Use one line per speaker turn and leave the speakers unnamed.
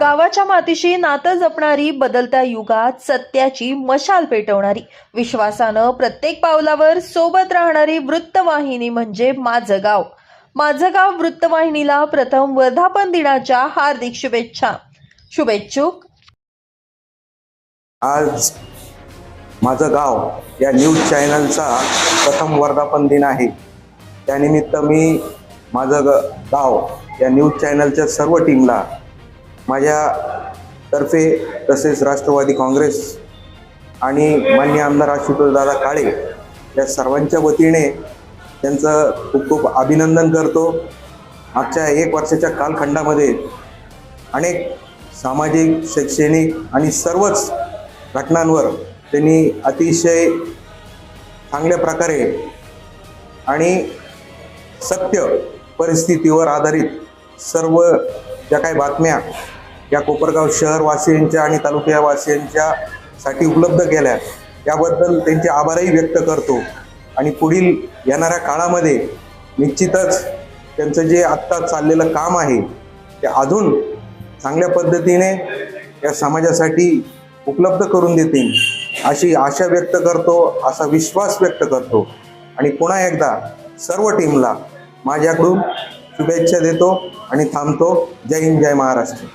गावाच्या मातीशी नातं जपणारी बदलत्या युगात सत्याची मशाल पेटवणारी. विश्वासानं प्रत्येक पावलावर सोबत राहणारी वृत्तवाहिनी म्हणजे माझं गाव. माझं गाव वृत्तवाहिनीला प्रथम वर्धापन दिनाच्या हार्दिक शुभेच्छा. शुभेच्छुक.
आज माझं गाव या न्यूज चॅनलचा प्रथम वर्धापन दिन आहे. त्यानिमित्त मी माझं ग गाव या न्यूज चॅनलच्या सर्व टीमला माझ्यातर्फे तसेच राष्ट्रवादी काँग्रेस आणि मान्य आमदार आशुतोषदादा काळे या सर्वांच्या वतीने त्यांचं खूप खूप अभिनंदन करतो. मागच्या एक वर्षाच्या कालखंडामध्ये अनेक सामाजिक शैक्षणिक आणि सर्वच घटनांवर त्यांनी अतिशय चांगल्या प्रकारे आणि सत्य परिस्थितीवर आधारित सर्व ज्या काही बातम्या या कोपरगाव शहरवासियांच्या आणि तालुक्यावासियांच्या साठी उपलब्ध केल्या. याबद्दल त्यांचे आभारही व्यक्त करतो. आणि पुढील येणाऱ्या काळामध्ये निश्चितच त्यांचं जे आत्ता चाललेलं काम आहे ते अजून चांगल्या पद्धतीने या समाजासाठी उपलब्ध करून देतील अशी आशा व्यक्त करतो असा विश्वास व्यक्त करतो. आणि पुन्हा एकदा सर्व टीमला माझ्याकडून शुभेच्छा देतो आणि थांबतो. जय हिंद जय महाराष्ट्र.